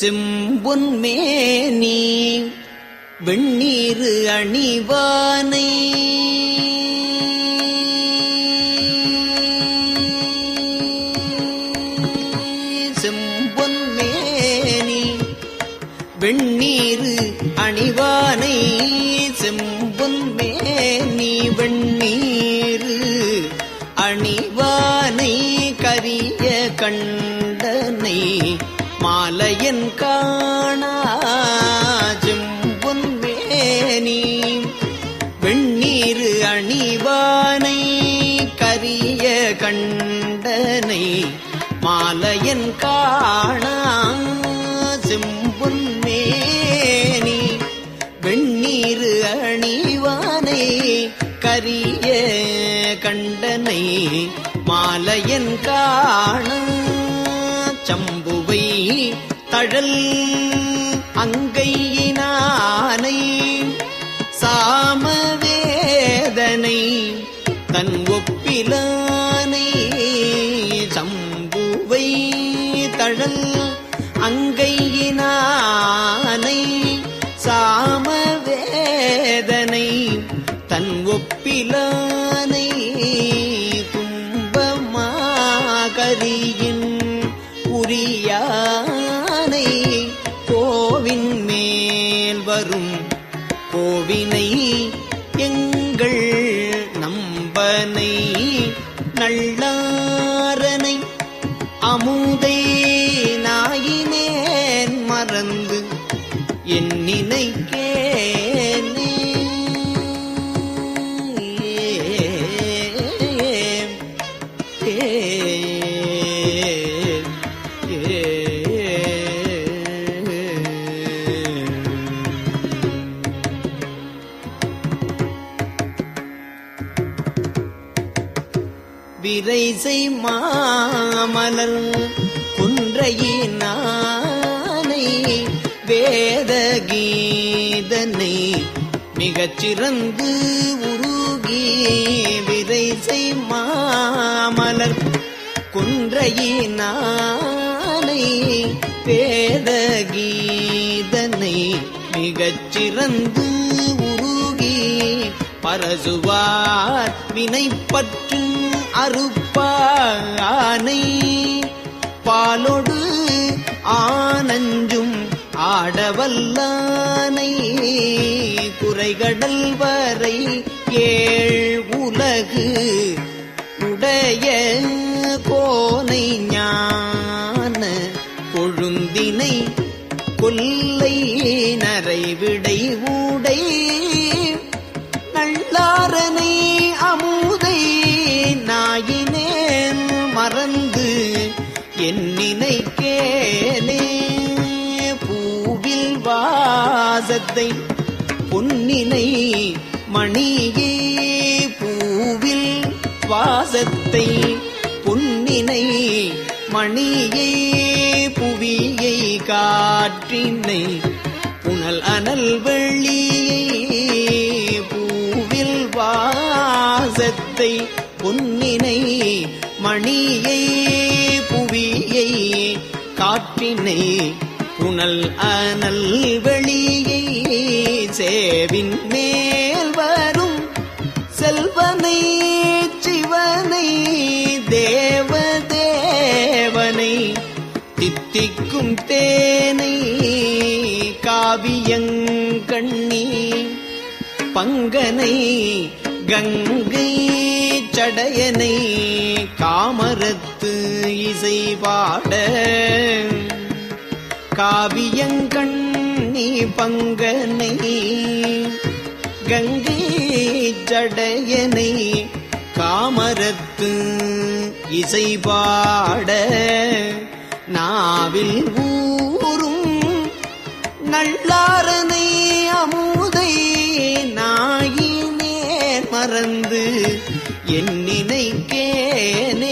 செம்பொன்மேனி வெண்ணீரு அணிவானை. கரிய கண்டனை மாலையன் காண சம்புவை தழல் அங்கையினானை சாமவேதனை தன் ஒப்பிலா பிலானை கும்பமாகரியின் உரியானை கோவின் மேல் வரும். கோவினை எங்கள் நம்பனை நல்லாரனை மாமலர் குன்றையினானை வேத கீதனை மிகச் உருகி விரைசை மாமலர் குன்றையினானை வேத கீதனை மிகச் உருகி பரசுவார் வினைப்பற்று பானை பாலொடு ஆனஞ்சும் ஆடவல்லானை குறைகடல் வரை ஏழ் உலகு உடைய கோனை ஞான கொழுந்தினை கொல்லை நரைவிட வாசத்தை பொன்னினை மணியே பூவில் வாசத்தை பொன்னினை மணியே புவியை காற்றினை புனல் அனல் வெள்ளியை பூவில் வாசத்தை பொன்னினை மணியை புவியை காற்றினை புனல் அனல் வெளியே சேவின் மேல் வரும் செல்வனை சிவனை தேவ தேவனை தித்திக்கும் தேனை காவியங்கண்ணி பங்கனை கங்கை சடையனை காமரத்து இசை பாட. கண்ணி பங்கனை கங்கை ஜடையனை காமரத்து இசை பாட நாவில் ஊரும் நல்லாரனை அமுதை நாயினே மறந்து என் நினைக்கேனே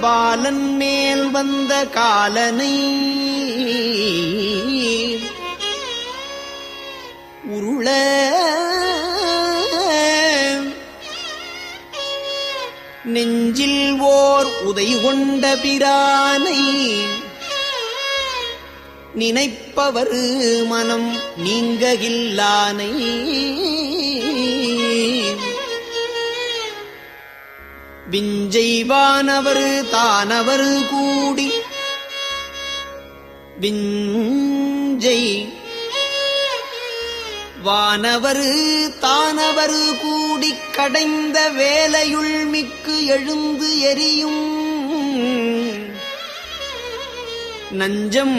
பாலன் மேல் வந்த காலனை உருள நெஞ்சில் ஓர் உதை கொண்ட பிரானை நினைப்பவர் மனம் நீங்ககில்லானை விஞ்செய்வானவர் தானவர் கூடி விஞ்செய் வானவர் தானவர் கூடி கடைந்த வேலையுள் மிக்கு எழுந்து எரியும். நஞ்சம்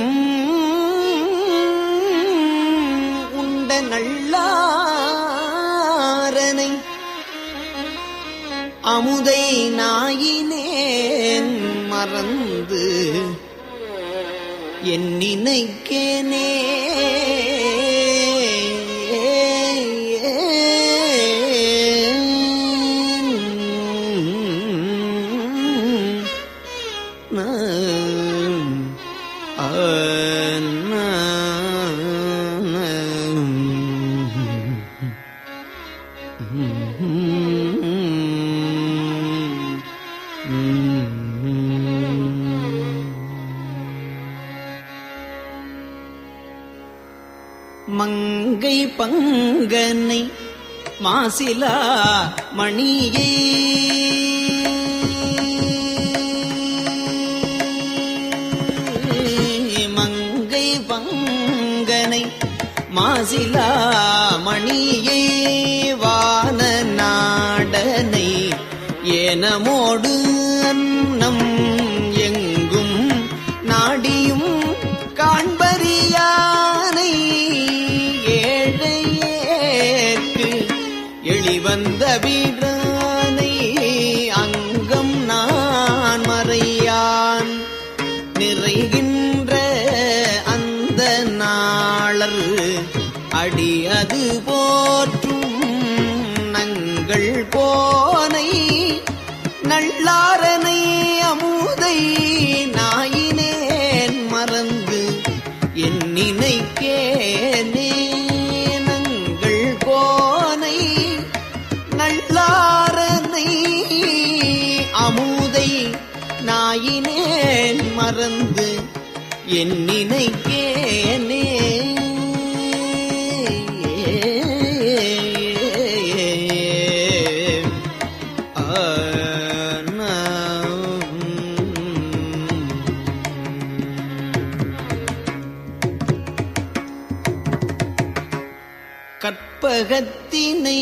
உண்ட நல்லாரனை அமுதை நாயினேன் மறந்து என் நினைக்கேனே. மங்கை பங்கனை மாசிலா மணியை. மங்கை பங்கனை மாசிலா மணியை. நிறைகின்ற அந்த நாளர் அடி அது போற்றும் நங்கள் போனை நல்லாரனை மறந்து என் நினைக்கேனே கற்பகத்தினை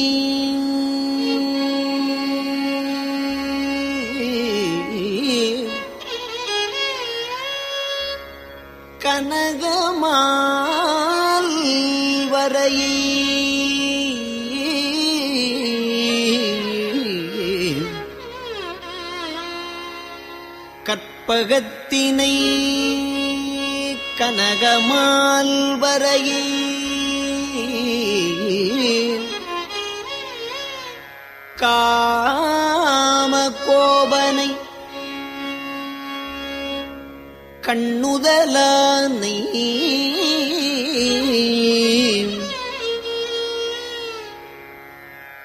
கற்பகத்தினை கனகமால் வரையை காம கோபனை கண்ணுதலானை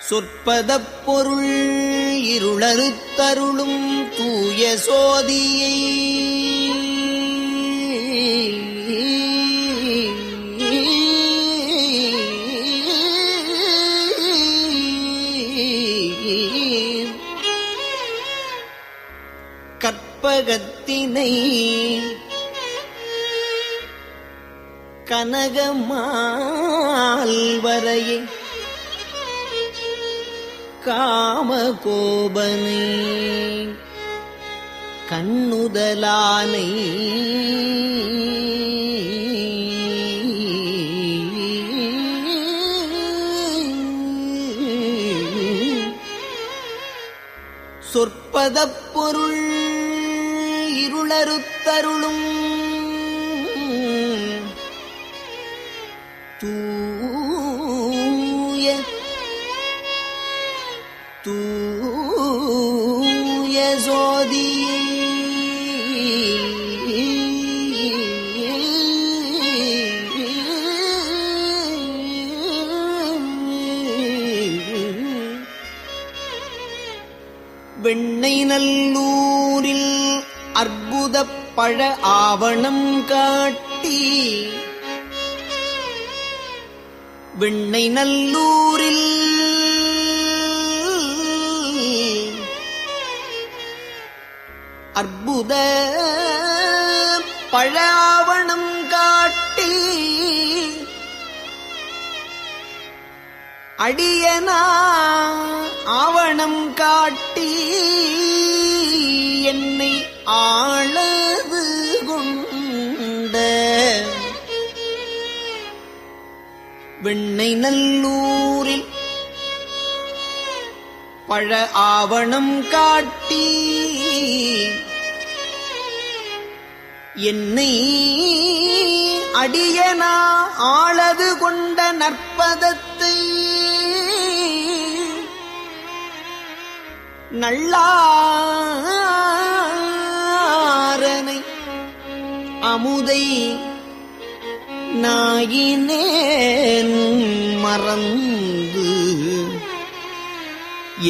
சொற்பத பொருள் இருளறுத்தருளும் தூய சோதியை. கற்பகத்தினை கனகமால் வரையே. காம கோபனை கண்ணுதலானை சொற்பதப் பொருள் இருளறுத்தருளும் அற்புதப் ஆவணம் காட்டி விண்ணை நல்லூரில் அற்புத பழ ஆவணம் காட்டி அடியனா ஆவணம் காட்டி என்னை ஆள வெண்ணை நல்லூரில் பழ ஆவணம் காட்டி என்னை அடியனா ஆளது கொண்ட நற்பதத்தை நல்லாரனை அமுதை நாயினேன் மறந்து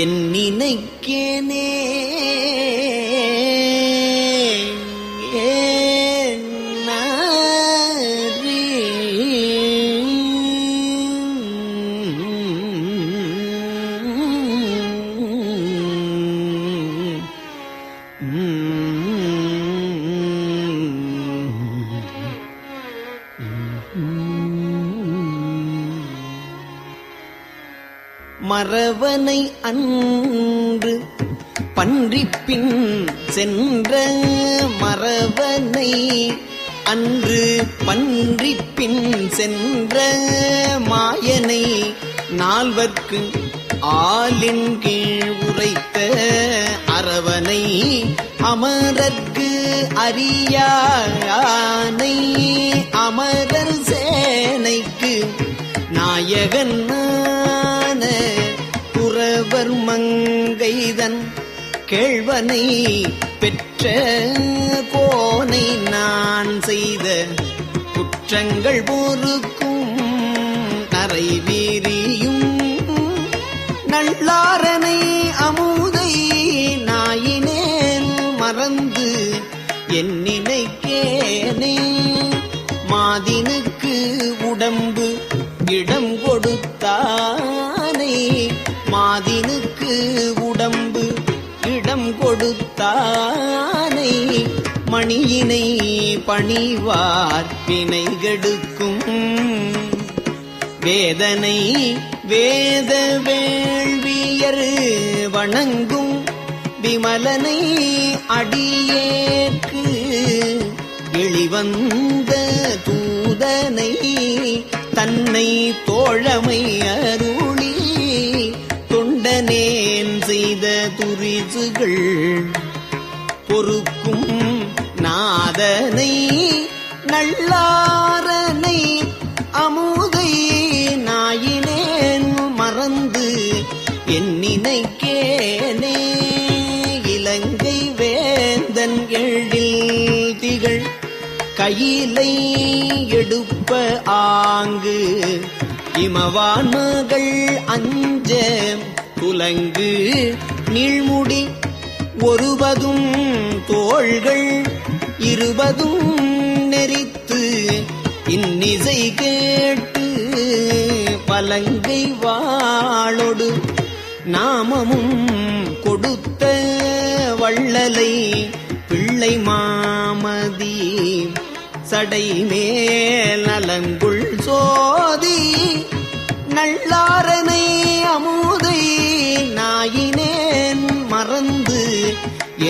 என் நினைக்கேனே அன்று பன்றிப்பின் சென்ற மரவனை அன்று பன்றிப்பின் சென்ற மாயனை நால்வர்க்கு ஆளின் கீழ் உரைத்த அரவனை. அமரர்க்கு அறியானை அமரர் சேனைக்கு நாயகன் குறவர் மங்கைதன் கேழ்வனை பெற்ற கோனை நான் செய்த குற்றங்கள் போருக்கும் நரை வீரியும் நல்லாரனை பணியினை பணிவார் வினைகெடுக்கும். வேதனை வேத வேள்வியர் வணங்கும். விமலனை அடியேற்கு வெளிவந்த தூதனை தன்னை தோழமை அருளி தொண்டனேன் செய்த துரிசுகள் பொறுக்கும் நாதனை நல்லாரனை அமுதை நாயினேன் மறந்து என் நினைக்கேனே. இலங்கை வேந்தன் எழில் திகழ் கையிலை எடுப்ப ஆங்கு இமவான் மகள் அஞ்ச துலங்கு நீழ்முடி ஒருவதும் தோள்கள் இருபதும் நெறித்து இன்னிசை கேட்டு பலங்கை வாழொடு நாமமும் கொடுத்த வள்ளலை பிள்ளை மாமதி சடை மேல் நலங்குள் சோதி நல்லாரனை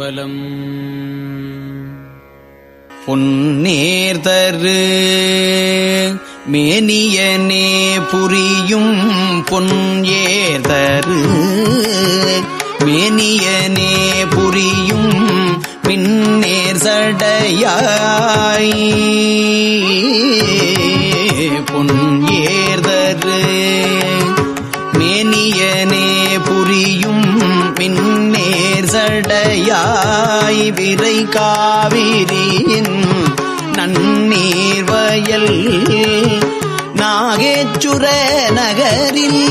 திருச்சிற்றம்பலம் பொன்னேர்தரு மேனியனே புரியும் பொன்னேர்தரு மேனியனே புரியும் பின்னேர் சடையாய். சடையாய் விரை காவிரியின் நன்னீர் வயல் நாகேச்சுர நகரில்.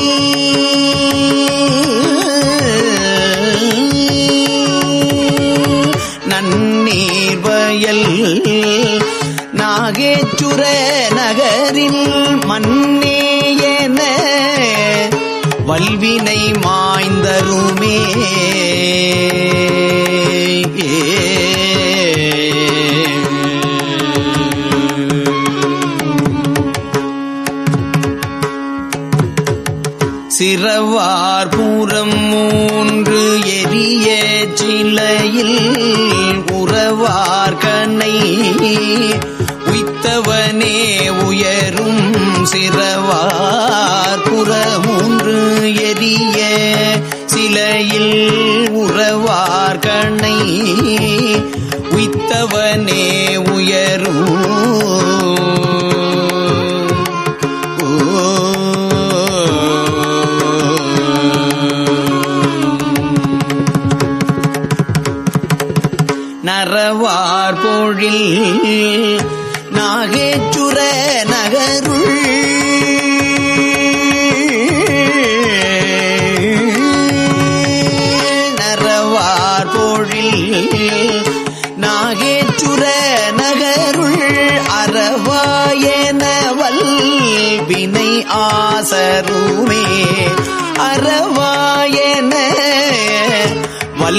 நன்னீர் வயல் நாகேச்சுர நகரில் மன்னேயன வல்வினை மாய்ந்தருமே. இரவார் பூரம் மூன்று எரிய சிலையில் உறவார் கண்ணை. உய்த்தவனே உயரும் சிறவார் புறமூன்று எரிய சிலையில் உறவார் கண்ணை. உய்த்தவனே உயரும் நரவார் போழில். நாகேச்சுர நகருள். நரவார் போழில். நாகேச்சுர நகருள். அறவாயனவல் வினை ஆசருமே. அறவாயன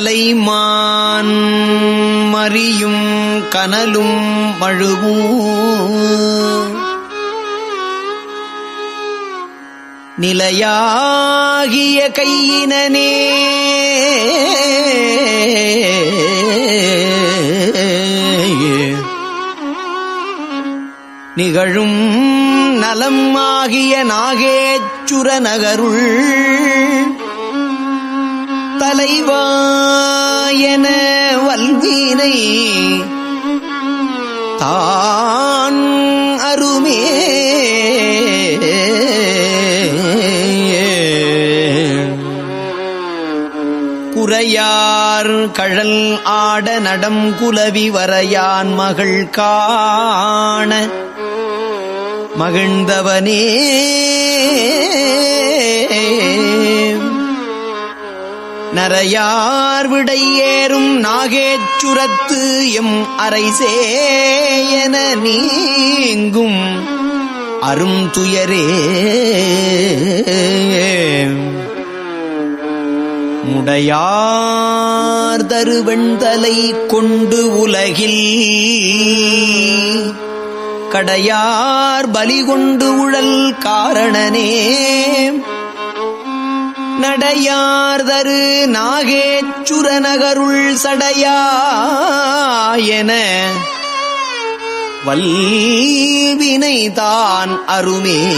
கலைமான் மறியும் கனலும் மழுவும் நிலையாகிய கையினே நிகழும் நலம் ஆகிய நாகேச்சுர நகருள் தலைவாயன வல்வீனை தான் அருமே. குறையார் கழல் ஆட நடம் குலவி வரையான் மகள் காண மகிழ்ந்தவனே. நரையார் விடையேறும் நாகேச்சுரத்து எம் அரைசேயன நீங்கும் அரும் துயரே. முடையார் தருவெண்தலை கொண்டு உலகில் கடையார் பலிகொண்டு உழல் காரணனே. நடையார்தரு நாகேச்சுர நகருள் சடையாயன வல்வினைதான் அருமே.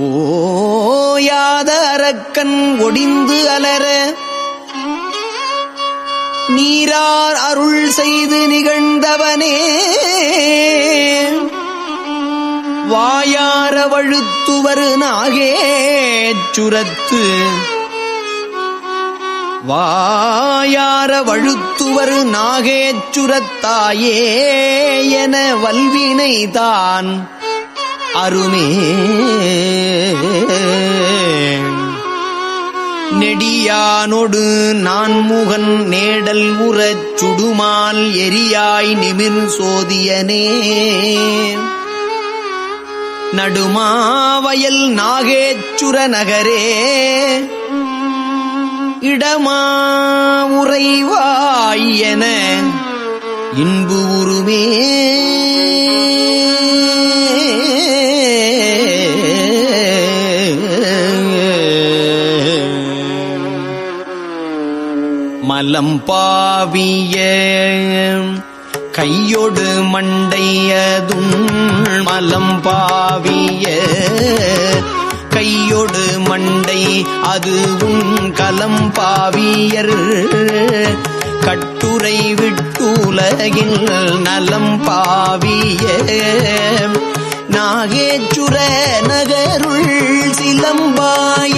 ஓயாத அரக்கன் ஒடிந்து அலர நீரார் அருள் செய்து நிகழ்ந்தவனே. வாயார வழுத்துவரு நாகே சுரத்து. வாயார வழுத்துவர் நாகேச்சுரத்தாயே என வல்வினைதான் அருமே. நெடியானொடு நான்முகன் நேடல் உறச் சுடுமால் எரியாய் நிமிர் சோதியனே. நடுமாவயல் நாகேச்சுர நகரே இடமா உறைவாய் என இன்பு உருமே மலம் பாவிய கையொடு மண்டையதும் மலம் பாவிய கையொடு மண்டை அதுவும் கலம் பாவியர். கட்டுரை விட்டுலகில் நலம் பாவிய நாகேச்சுர நகருள் சிலம்பாய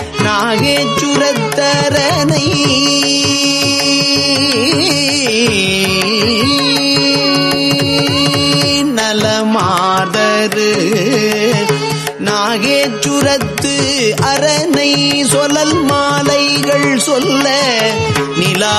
நாகேச்சுரத்தரனை நலமாதரு நாகேச்சுரத்து அரணை சொல்லல் மாலைகள் சொல்ல நிலா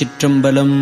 சிற்றம்பலம்.